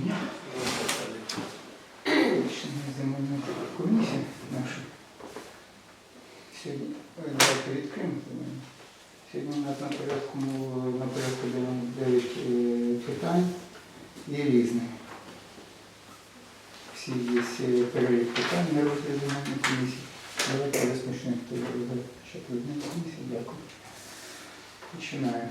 дня. Рішення земельної комісії нашу. Сьогодні давайте відкриємо. Сьогодні у нас на порядку, на порядку 9 е, питань і різні. Всі є перелік питань на розгляд земельної комісії. Давайте розпочнемо. Хто земельної комісії. Дякую. Починаємо.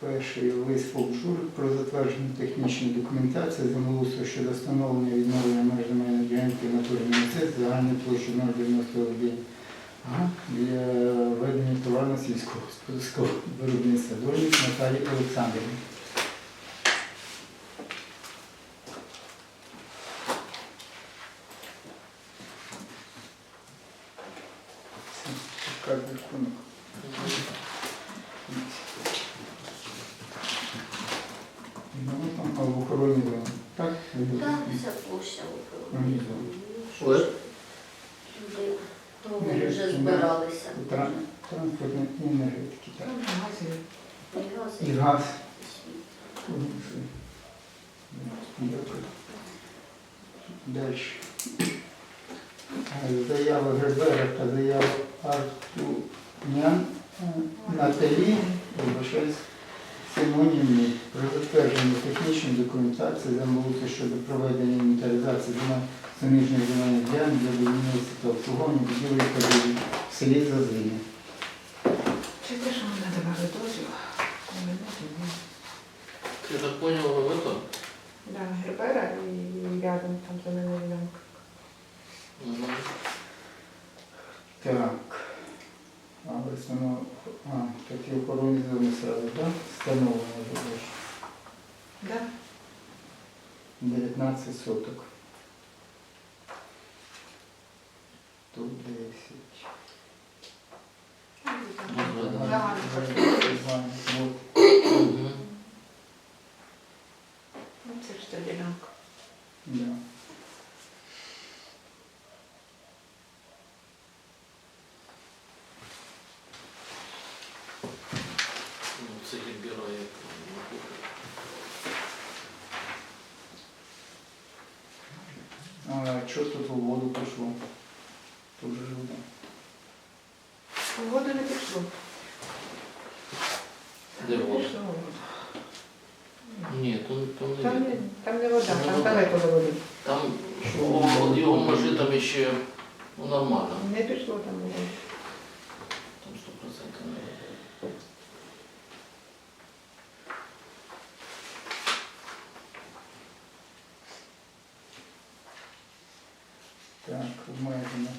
Перший лист Жур про затвердження технічної документації землеустрою щодо встановлення відновлення меж земельної ділянки натурі місцевості загальною площею 091 га для ведення товарно-сільського господарського виробництва. Дольник Наталії Олександрівни. Це така рахунок. Ну, там а, в охороні зони. Так? Так, вся площа Мгм. укрила. Люди довго вже збиралися. Тран- Транспортні і. Так. І газ, І і газ. світ. Дякую. Далі. Е, Заява Гребера та заява Артунян Наталі Башець Симонівні про затвердження технічної документації землеустрою щодо проведення інвентаризації суміжних земельних ділянок для будівництва обслуговування будівлі в селі Зазиня. Чи те, що ми надавали дозвіл? Коменданту, Я так понял, в это? Да, Гербера і рядом там земельна ділянка. Мгм. Так. А висновок, а, такі охоронні зони сразу, так? Встановлено вже. Да? 19 соток. що тут у воду пішло? Тут же вода. У воду не пішло. Де Не вода? пішло. Ні, там, там не Там не, видно. там не вода, Там не там вода. далеко до води. Там о, його може там ще ну, нормально. Не пішло там у воду. Там Обмежено.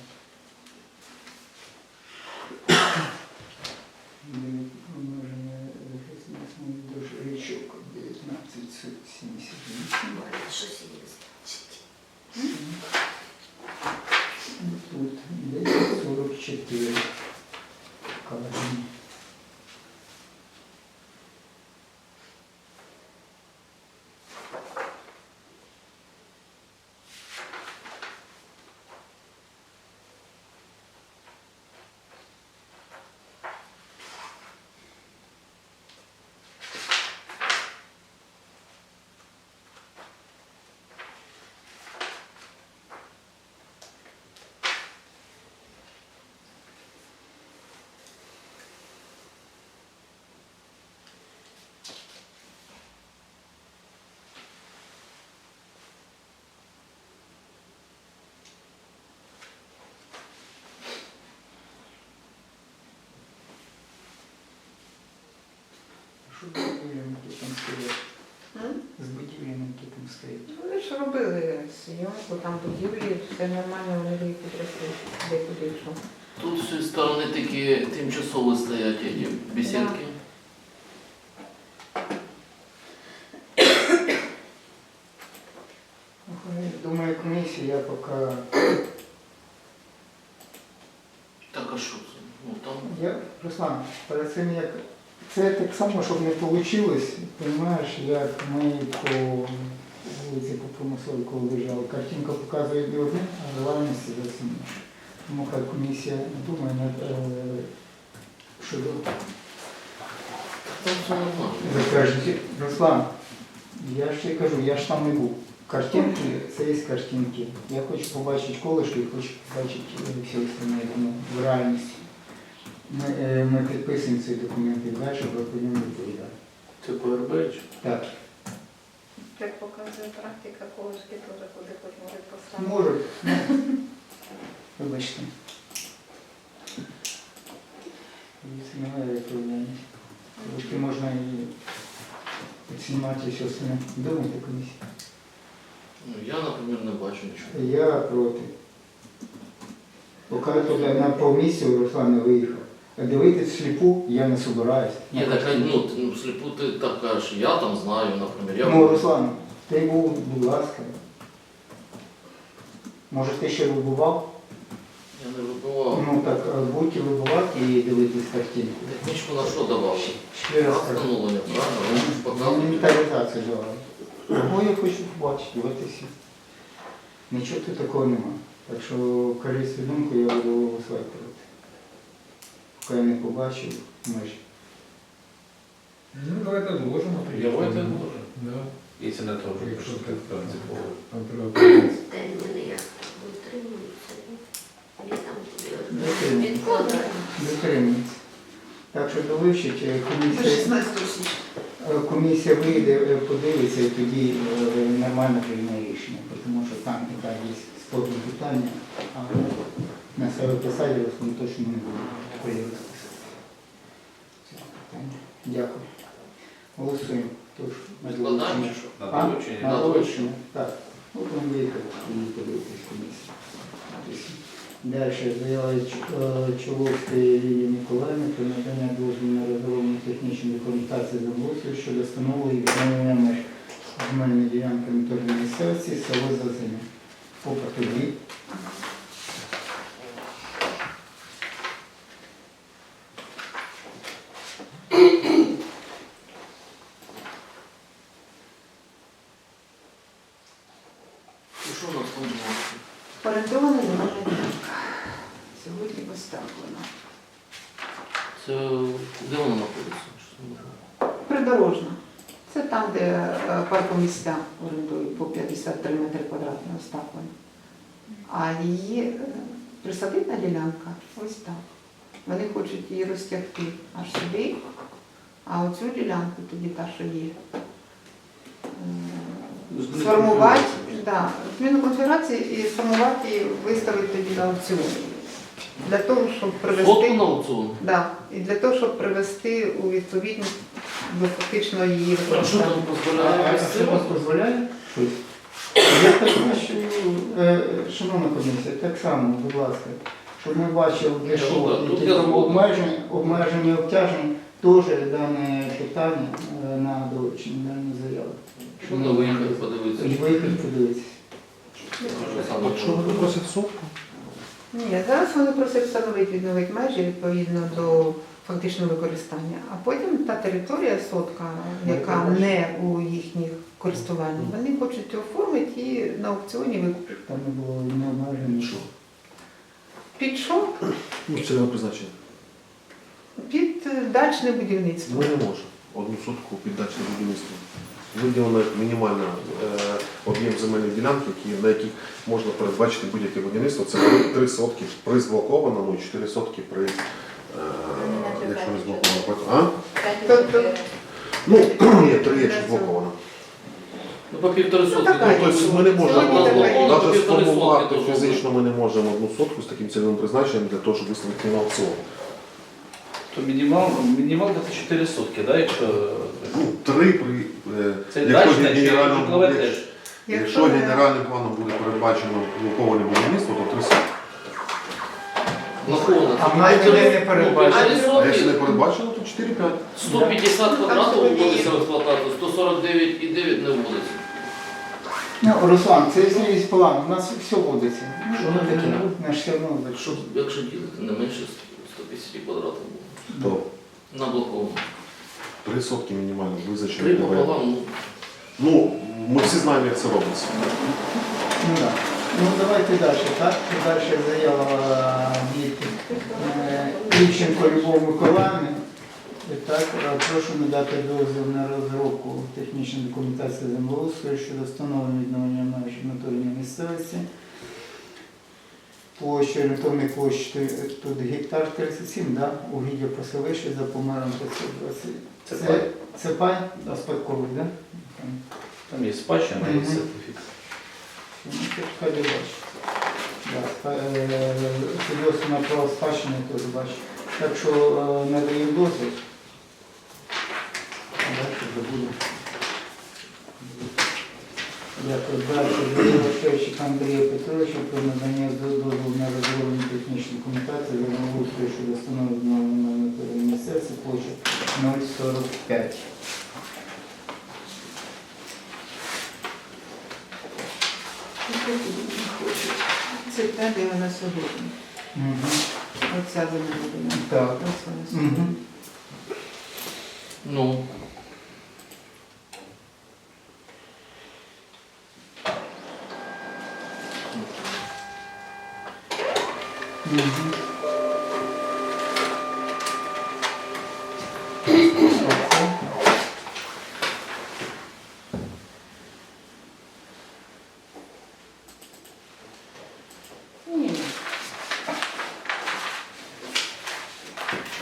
Що з будівлями тут там стоять? З будівлями тут там стоять. Вони ж робили зйомку, там будівлі, все нормально, вони їх підросли, де куди йшов. Тут з цієї сторони такі тимчасово стоять ці бесідки. Думаю, комісія я поки Так, а що це? Ну там Я, Руслан, перед цим як це так само, щоб не вийшло, розумієш, як ми по вулиці по промисловій, коли виїжджали, картинка показує не одне, а реальність зовсім інше. Тому хай комісія думає над е, щодо. Руслан, Я ж кажу, я ж там не був. Картинки, це є картинки. Я хочу побачити колишки, хочу побачити е, все остальне в реальності. Ми, е, ми підписуємо ці документи далі, ви по ньому відповідати. Це чи? Так, Як показує практика, колишки теж куди хоч можуть поставити. можуть. ну, Вибачте. І Це немає відповідальності. Трошки можна і підснімати і все остальне. Думайте комісія. Ну, я, наприклад, не бачу нічого. Я проти. Поки туди на повмісці Руслан не виїхав. А дивитись сліпу я не собираюсь. Ні, так, ну, ну, сліпу ти так кажеш, я там знаю, наприклад. Я... Ну, Руслан, ти був, будь ласка. Може ти ще вибував? Я не вибивав. Ну так, е, будьте вибувати і дивитись картинку. Технічку на що давав? Ще раз кажу. Встановлення, правильно? Інвентаризацію давали. Ну, я хочу побачити, от і. Нічого тут такого нема. Так що кажіть думку, я буду голосувати я не побачив межі. Ну, давайте отложимо. Давайте отложим. Да. Если на то уже Якщо так, принципово. Там треба подивитися. Терміни як дотримуються. Вони там Дотримуються. Дотримується. Так що довивчить е, комісія. 16 січня. Е, Комісія вийде, е, подивиться і тоді е, нормально прийме рішення, тому що там так, є спорні питання, а на себе писати ми точно не. Це питання. Дякую. Голосуємо. Тож, на? На А? На долучення, так. Ну, там виїхати і подивитись комісію. Далі заява Ч- Чоловської Лілії Миколаївни про надання дозволу на розроблення технічної документації землеустрою щодо встановлення і відновлення меж земельної ділянки моторної місцевості село Зазиме. По Патові. І що у нас там було? Орендована земельна ділянка. Сьогодні поставлена. Це де воно знаходиться? Що це може? Придорожна. Це там, де е, паркомісця орендують по 53 метри квадратного ставлено. А її е, присадибна ділянка ось так. Вони хочуть її розтягти аж сюди, а оцю ділянку, тоді та, що є, е, сформувати, да, зміну конфігурації і сформувати і виставити тоді на аукціон. Для того, щоб привести. на аукціон? Да, і для того, щоб привести у відповідність до фактично її А що там дозволяє а що вас дозволяє? Я так бачу, е, шановна комісія, так само, будь ласка, щоб ми бачили, де Ну, що, да, тут які я там згоден. обмеження, обмеження, обтяження, теж дане питання е, на доручення, дане заяву. Щоб не виїхати подивитися. Виїхати подивитися. Що ви просите сотку? Ні, зараз вони просять встановити відновити межі відповідно до фактичного використання. А потім та територія сотка, яка не у їхніх користуванні, вони хочуть оформити і на аукціоні викупити. Там не було ні обмежень, нічого. Під що? Ну, цільове призначення. Під е, дачне будівництво. Ми не можемо одну сотку піддати на будівництво. Виділено мінімальний е, об'єм земельних ділянок, які, на яких можна передбачити будь-яке будівництво. Це 3 сотки при зблокованому і 4 сотки при, е, А? Тобто, Ну, ні, 3, якщо зблоковано. Ну, по півтори Ну, сотки. така Ну, тобто ми не можемо, Сьогодні така є. навіть сформувати фізично ми не можемо одну сотку з таким цільовим призначенням для того, щоб виставити на аукціон. То мінімал, мінімал це 4 сотки, да, якщо... Ну, 3 при... е, Це якщо дачне чи генеральному- житлове якщо- теж? Якщо генеральним планом буде передбачено блоковане будівництво, то 3 сотки. Наповнено. А в мене ніде не передбачено. А якщо не передбачено, то 4-5. 150 квадратів вводиться в експлуатацію, 149,9 не вводиться. Ну, Руслан, це якщо план, у нас все водиться. Що Ну, ми таке? ну. Наш все одно. Якщо, якщо ділити, не менше 150 квадратів було. То На блоковому. 3 сотки мінімально визначено. Три пополам, ну, Ну, ми всі знаємо, як це робиться. Ну, да. Ну давайте далі, так? Далі заява від е, Ільченко Любов Миколаївни. Так, е, прошу надати дозвіл на розробку технічної документації землеустрою щодо встановлення відновлення меж натурної місцевості. Площа, орієнтовної площі е, тут гектар 37, да? угіддя поселище за помером 520. Це Це, пай. це пай, а спадковий, да? Там. Є спадщина, Мгм. сертифікат. Свідоцтво на право спадщини теж бачить. Так що е, надаємо дозвіл. Вже буде. Дякую. Далі Андрія Петровича про надання дозволу на розроблення технічної документації за землеустрою щодо встановлення на місцевці площа 045. Це те, вона сьогодні. Угу. Оця. Так. Ось вона сьогодні. Угу. Ну, Угу. Ні.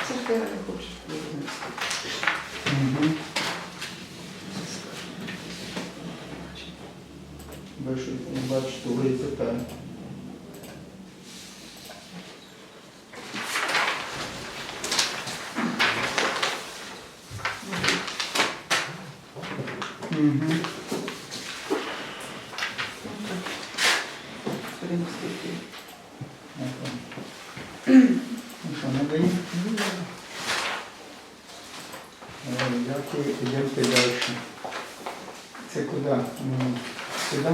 Це ж ти не хочеш визнати. Угу. Бачу, бачу, що ви питання. Угу. Римський. Ну що, не даємо? Е, Дякую, йдемо далі. Це куди? М, Сюди?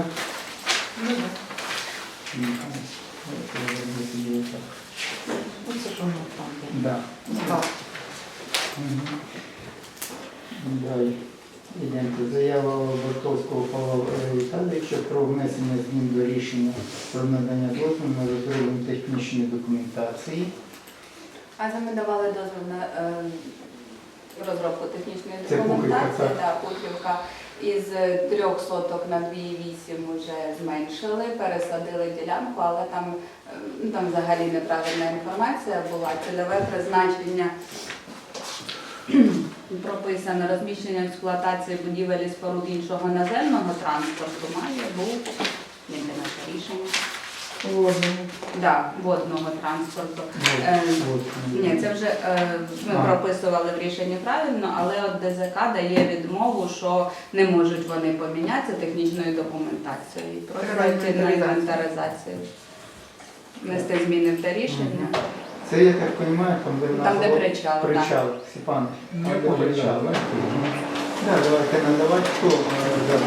Ну, так. М, давайте я зроблю тоді отак. Оце ж воно там. де. Да. Так. Далі. Ідемо. Заява Бортовського Павла Віталійовича про внесення змін до рішення про надання дозволу на розроблення технічної документації. А це ми давали дозвіл на е, розробку технічної Це документації. Пухівка, Да, Пухівка. Із трьох соток на 2,8 вже зменшили, пересадили ділянку, але там, е, ну, там взагалі неправильна інформація була. Цільове призначення прописано розміщення експлуатації будівель і споруд іншого наземного транспорту має бути наше рішення. Да, водного транспорту. Е, Ні, це вже е, ми А. прописували в рішенні правильно, але от ДЗК дає відмову, що не можуть вони помінятися технічною документацією. Просять Треба на інвентаризацію. інвентаризацію. Внести зміни в те рішення. Це я так розумію, там де Там, де причал. Причал, Там, я понял, причал. да. Да, давайте надавати хто.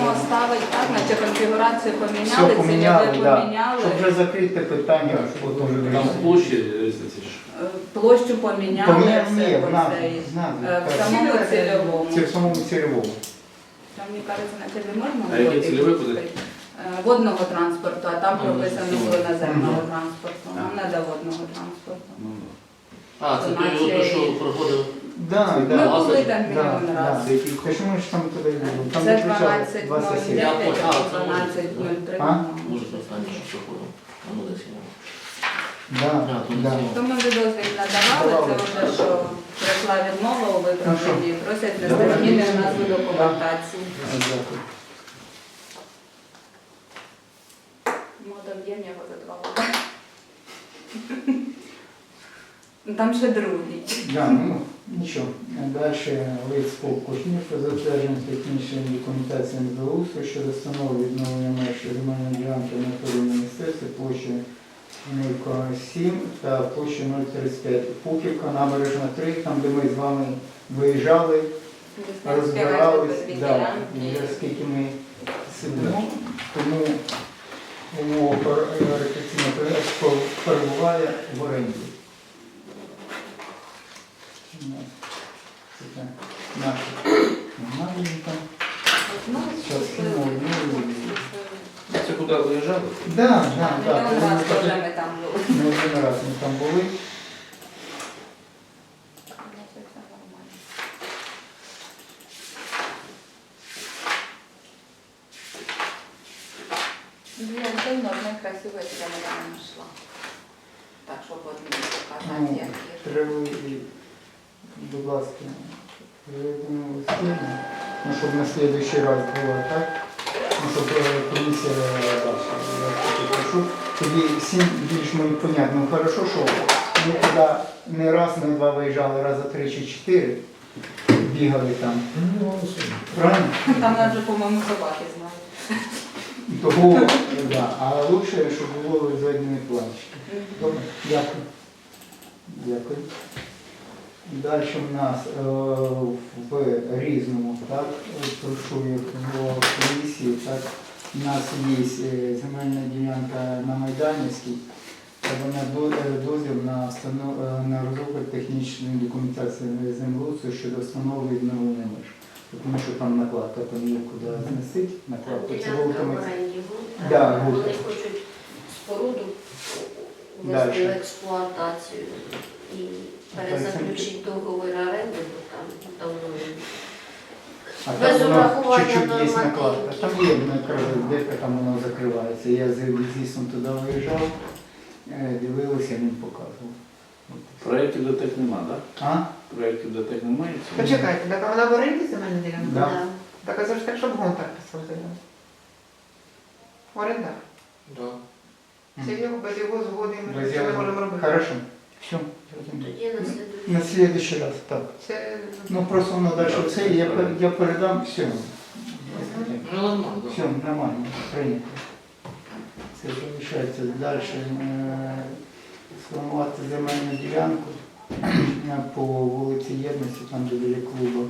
Ну, ставить так, наче конфігурацію Все поміняли, поміняли, цільове да. поміняли, Щоб вже закрити питання. Щоб Там площі різниці ж. е, площу поміняли, Поміняли, все ні, в Е, В так. самому цільовому. Це в самому цільовому. Там, мені кажеться, на тебе можна А яке вводити? цільове куди? Е, Водного транспорту, а там А, прописано ну, було наземного транспорту. Нам А. треба водного транспорту. Ну, да. а, це той, що проходив. Да, Ми да. були там Да, мільйон да. разів. Та що ми ж там туди йдемо? Там Це не 12.09, 27. Я понял. А, це може 12.03. А? Може, останнє, що проходив. А ну десь я. Да, А, то не да. То ми вже дозвіл надавали, це вже що прийшла відмова у виправленні, просять внести зміни в назву документації. Дякую. Мода б'єм його за два роки. Ну, Там ще другий. Да, ну, нічого. Далі лист по Кушнір про затвердження технічної документації НЗУСу щодо встановлення відновлення меж земельної ділянки на території місцевства площею 0,7 та площею 0,35. Пуківка, набережна 3, там де ми з вами виїжджали, розбирались, да, і ми сидимо, тому умова рекреаційного перебуває в оренді. У нас це наша маленька. Щас кину, ну, Це куди виїжджали? Ми теж так- ми один раз ми там були. Це нормально. давно одна красива я не знайшла. Так, щоб одні показати, Ну, які. Треба, і, будь ласка, передамо сильно, ну, щоб на следующий раз було, так? Ну, щоб е, комісія бачила. Я таки прошу. Тоді всім більш мені понятно. Ну, хорошо, що ми туди не раз, не два виїжджали, раз за три чи чотири, бігали там. Ну. Правильно? Там вже, по-моєму, собаки знають. Того, да. А лучше, щоб було зведені планчики. Добре, дякую. Дякую. Далі в нас е, в різному, так, їх до комісії, так, у нас є е, земельна ділянка на Майданівській, вона е, дозвіл на, на розробку технічної документації землеустрою щодо встановлення відновлення меж. Тому що там накладка, там є куди знесить, накладка. В оренді Да. Вони хочуть споруду ввести в експлуатацію перезаключити договір оренди, бо там давно він А Без там воно урахування чуть-чуть є накладка. Там є якраз дирка, там воно закривається. Я з візісом туди виїжджав, е, дивилися, він показував. Проєктів до тих нема, так? А? Проєктів до тих немає? Почекайте, так вона в оренді земельна ділянка? Да. Да. Так а це ж так, щоб гон так писав заяву. Орендар. Да. Це його без його згоди ми Без це не його- можемо робити. Хорошо. Все. Тоді на слідуючий. На следующий раз, так. Це Ну просто воно далі це, я, пер- я передам, все. Ну, нормально, Все, нормально, прийнято. Це залишається далі. е, Сформувати земельну ділянку е, по вулиці Єдності, там де біля клубу.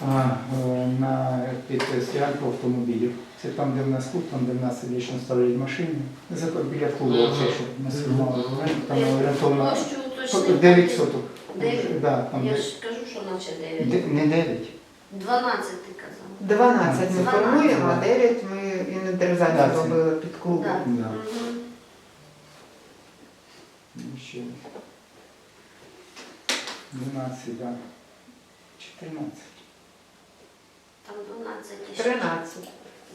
А, е, на під стоянку автомобілів. Це там, де в нас клуб, там, де в нас вічно ставлять машини. За біля клубу, Мгм. це щоб не сформували. Там орієнтовно 9 соток. Дев'ять? Да, там Я ж кажу, що наче де- 9. не 9. 12 ти казав. 12 ми 12. формуємо, а 9 ми інвентаризацію це- робили під клубом. Да. Да. Мгм. Ну, Ще 12, да. 14. Там 12 і ще. 13.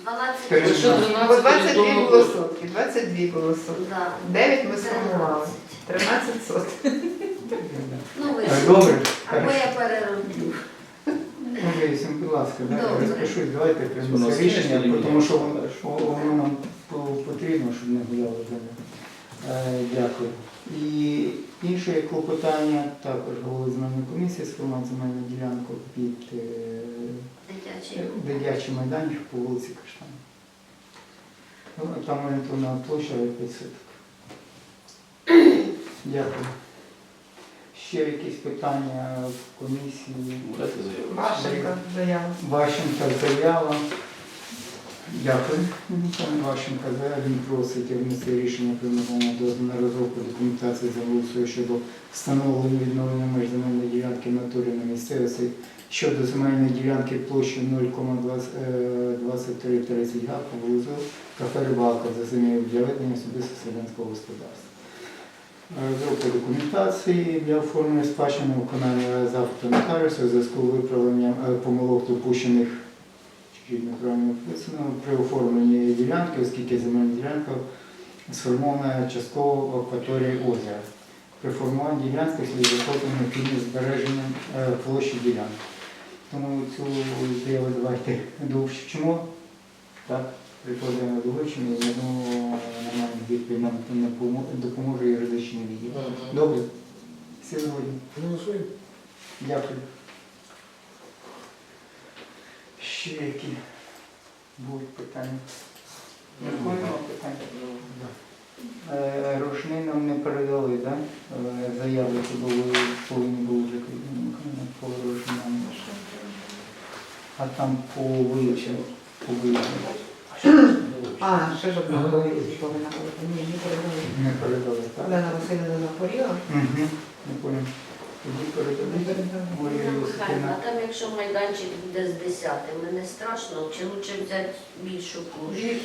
12 Тринадцять. Ще ще. 13 Бо 22 відомо- було сотки, 22 було сотки. Да. 9 ми сформували, 13. 13 соток. Ну, ви Добре, Або я перероблю. Якщо, будь ласка, да, Добре. розпишусь, давайте у нас приймемо є рішення, тому що воно, що воно нам по- потрібно, щоб не гуляло далі. Е, Дякую. І інше є клопотання, також голови земельної комісії сформувати земельну ділянку під е, Дитячий. майданчик по вулиці Каштан. Ну, Там орієнтовна площа 5 соток. Дякую. Ще якісь питання в комісії? Дайте заява. Вашенька заява. Дякую. Пане Ващенка заява. Він просить внести рішення про надання дозволу на розробку документації землеустрою щодо встановлення відновлення меж земельної ділянки натурі на місцевості щодо земельної ділянки площею 0,2330 га поблизу кафе «Рибалка» за землею для ведення особисто селянського господарства. Розробка документації для оформлення спадщини виконання запиту нотаріуса у зв'язку з виправленням е, помилок допущених чуть неправильно написано при оформленні ділянки, оскільки земельна ділянка сформована частково в акваторії озера. При формуванні ділянки слід заходити необхідність збереження е, площі ділянки. Тому цю заяву давайте довчимо. Так, прикладемо до вивчення, я думаю, нам допоможе юридичний відділ. Добре. Всі згодні. Голосуємо. Дякую. Ще які будуть питання? Ніколи нема питань? Е, Рушни нам не передали, так? Заяви, які були, повинні були закріплені по рушнинам. А там по вивченню, по вивченню. А, ще ж одна повинна бути. Ні, не передали. Не передали, так? Олена Васильівна захворіла. Угу. Не понял. Тоді передали. Михайло, Юсипівна. а там якщо майданчик буде з 10, не страшно, чи лучше взяти більшу площу?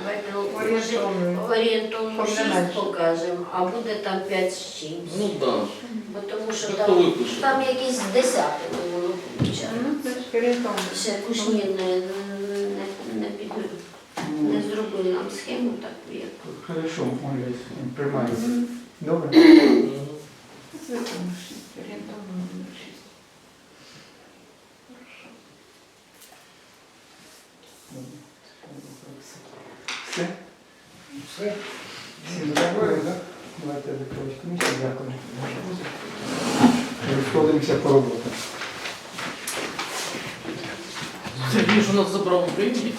Давайте ну, Орієнтовно. орієнтовно 6 покажемо, а буде там 5 з чимось. Ну да. Бо тому що Хто там, випише? там якісь Ну, це ж орієнтовно. Ще кушні не, не, не, під- не зробили нам схему таку, як Хорошо, Оля, приймається. Добре? Це номер 6, орієнтовно номер 6. Все? Все. Давайте закривати. Розходимося по роботі. Сергій ж у нас забрав Україні.